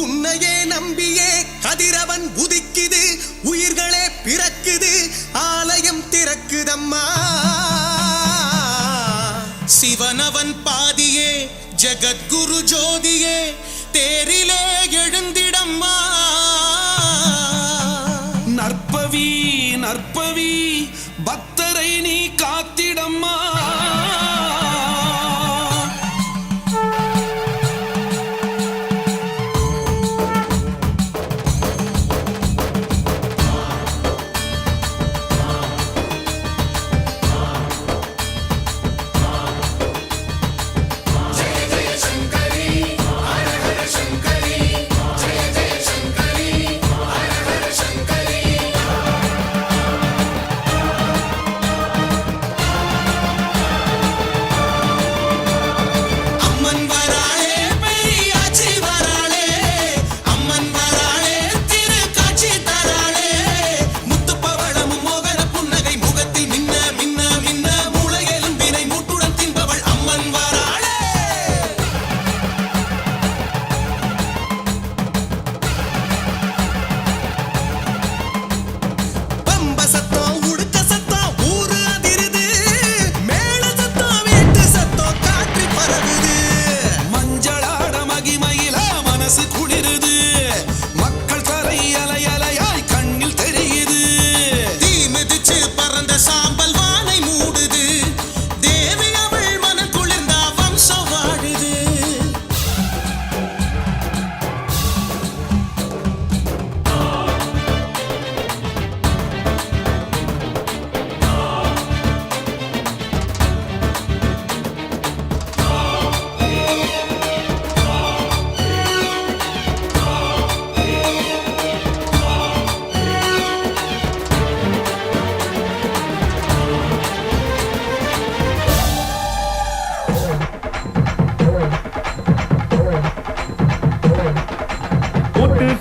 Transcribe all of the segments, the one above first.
உன்னையே நம்பியே கதிரவன் உதிக்குது உயிர்களே பிறக்குது ஆலயம் திறக்குதம்மா. சிவனவன் பாதியே ஜகத்குரு ஜோதியே தேரிலே எழுந்திடம்மா. நற்பவி நற்பவி பக்த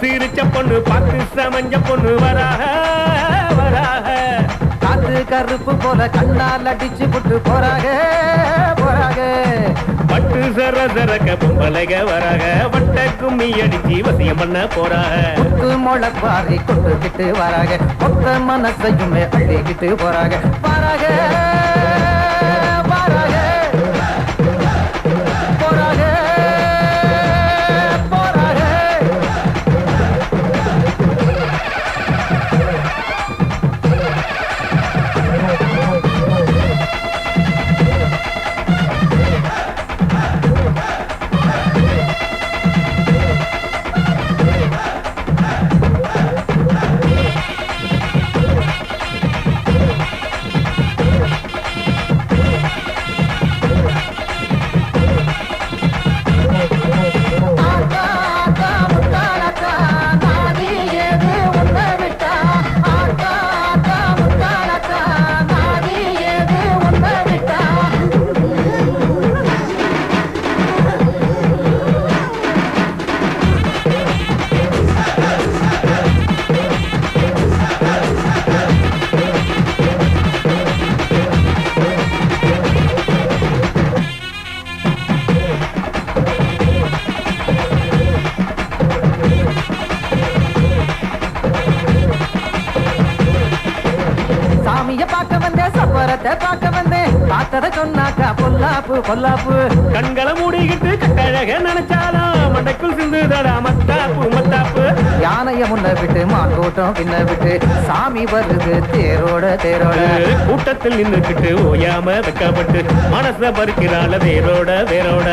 சிரிச்ச பொண்ணு பார்த்து சமஞ்ச பொண்ணு வராக வராக. காத்து கருப்பு போல கண்ணால் அடிச்சு புட்டு போறாங்க போறாங்க பட்டு சர சரக்க பொம்பளைக வராக வட்ட கும்மி அடிச்சு வசியம் பண்ண போறாக. புத்து முளைப்பாரி கொண்டுகிட்டு வராங்க மொத்த மனசையுமே அள்ளிக்கிட்டு போறாங்க வராங்க பார்த்தத சொன்னாக்கா பொல்லாப்பு பொல்லாப்பு. கண்களை மூடிக்கிட்டு கட்டழக நினைச்சாலும் மண்டைக்குள் சிந்துதடா மத்தாப்பு மத்தாப்பு. யானைய முன்ன விட்டு மான் கூட்டம் பின்ன விட்டு சாமி வருது தேரோட தேரோட. கூட்டத்தில் நின்னுக்கிட்டு ஓயாம வெக்கப்பட்டு மனச பறிக்கிறாள வேரோட வேரோட